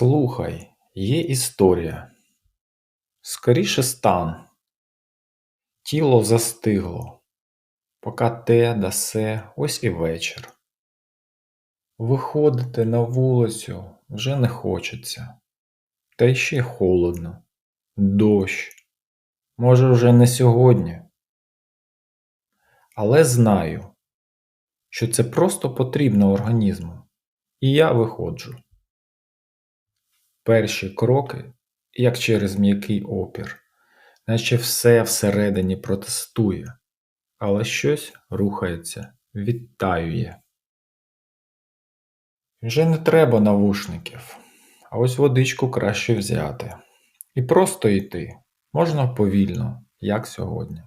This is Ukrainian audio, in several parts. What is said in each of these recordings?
Слухай, є історія. Скоріше стан. Тіло застигло. Пока те да се, ось і вечір. Виходити на вулицю вже не хочеться. Та ще холодно. Дощ. Може, вже не сьогодні. Але знаю, що це просто потрібно організму. І я виходжу. Перші кроки, як через м'який опір, наче все всередині протестує, але щось рухається, відтаює. Вже не треба навушників, а ось водичку краще взяти. І просто йти можна повільно, як сьогодні.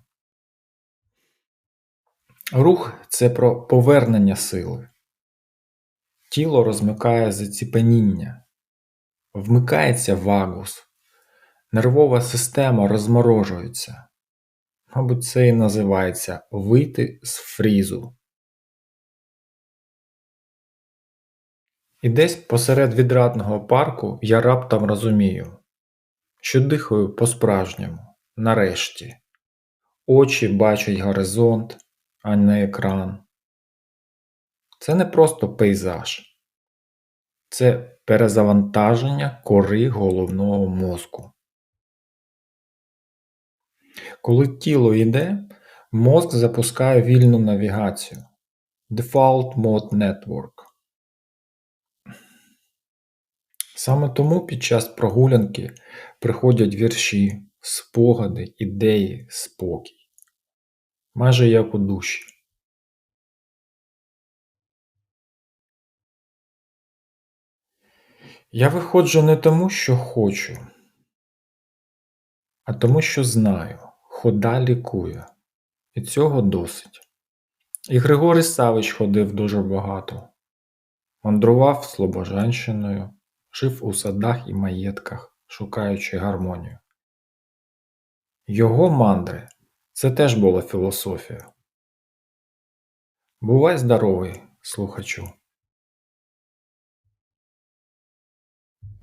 Рух це про повернення сили. Тіло розмикає заціпеніння, вмикається вагус, нервова система розморожується. Мабуть, це і називається вийти з фрізу. І десь посеред відрадного парку я раптом розумію, що дихаю по-справжньому, нарешті. Очі бачать горизонт, а не екран. Це не просто пейзаж, це перезавантаження кори головного мозку. Коли тіло йде, мозк запускає вільну навігацію Default Mode Network. Саме тому під час прогулянки приходять вірші, спогади, ідеї, спокій, майже як у душі. Я виходжу не тому, що хочу, а тому, що знаю, хода лікує, і цього досить. І Григорій Савич ходив дуже багато, мандрував Слобожанщиною, жив у садах і маєтках, шукаючи гармонію. Його мандри це теж була філософія. Бувай здоровий, слухачу!